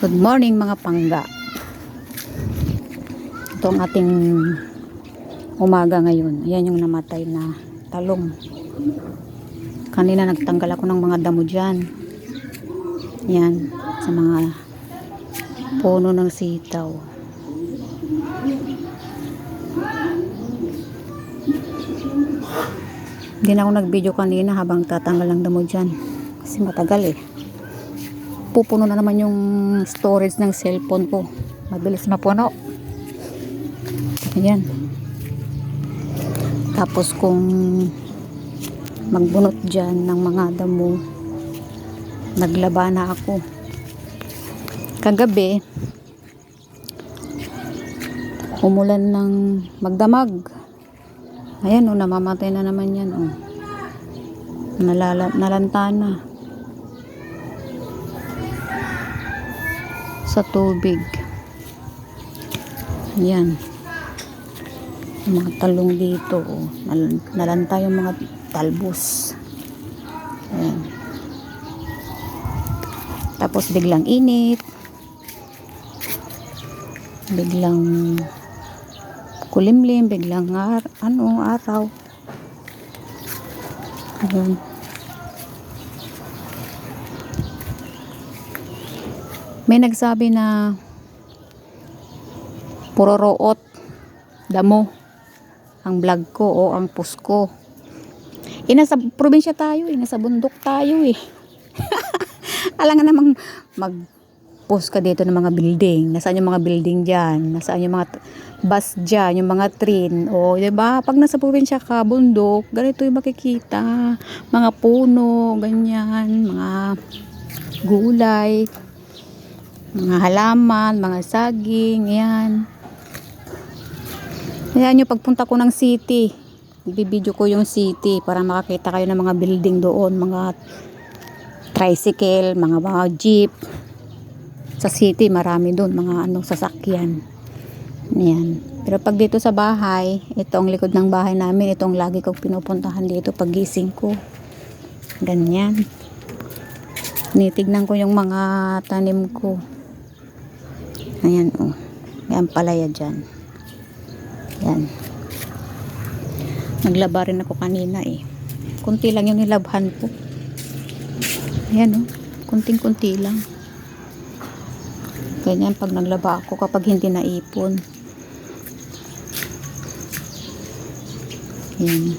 Good morning mga pangga. Ito ang ating umaga ngayon. Ayan yung namatay na talong. Kanina nagtanggal ako ng mga damo dyan. Yan. Sa mga puno ng sitaw. Hindi na ako nag-video kanina habang tatanggal ng damo dyan. Kasi matagal eh pupuno na naman yung storage ng cellphone ko. Mabilis mapuno. Ayan. Tapos kung magbunot dyan ng mga damo, naglaba na ako. Kagabi, umulan ng magdamag. Ayan o, namamatay na naman yan o. Nalala, nalanta na. Sa tubig. Yan. Mga talong dito. Oh. Nal nalanta yung mga talbos. Ayan. Tapos biglang init. Biglang kulimlim. Biglang ar ano, araw. Ayan. May nagsabi na puro root damo ang vlog ko o ang post ko. Eh, nasa probinsya tayo eh, nasa bundok tayo eh. Alam nga namang mag post ka dito ng mga building. Nasaan yung mga building dyan? Nasaan yung mga bus dyan? Yung mga train? O, ba? Pag nasa probinsya ka, bundok, ganito yung makikita. Mga puno, ganyan, mga gulay, mga halaman, mga saging, yan. Ayan yung pagpunta ko ng city. Ibibideo ko yung city para makakita kayo ng mga building doon, mga tricycle, mga mga jeep. Sa city, marami doon, mga ano, sasakyan. Yan. Pero pag dito sa bahay, ito ang likod ng bahay namin, itong lagi kong pinupuntahan dito pag gising ko. Ganyan. Nitignan ko yung mga tanim ko. Ayan oh. May ampalaya dyan. Yan. Naglaba rin ako kanina eh. Kunti lang yung nilabhan ko. Ayan oh. Kunting-kunti lang. Ganyan pag naglaba ako kapag hindi naipon. Yan.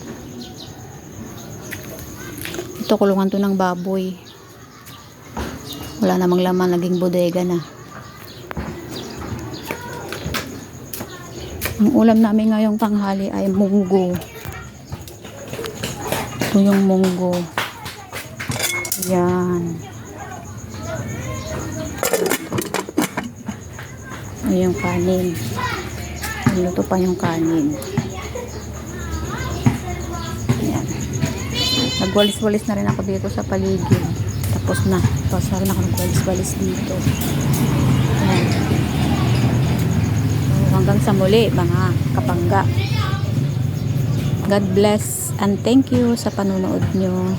Ito kulungan to ng baboy. Wala namang laman, naging bodega na. Ang ulam namin ngayong tanghali ay munggo. Ito yung munggo. Yan. Ito yung kanin. Luto pa yung kanin. Yan. Nagwalis-walis na rin ako dito sa paligid. Tapos na. Tapos na rin ako nagwalis-walis dito. Yan. So, hanggang sa muli, mga kapangga. God bless and thank you sa panunood nyo.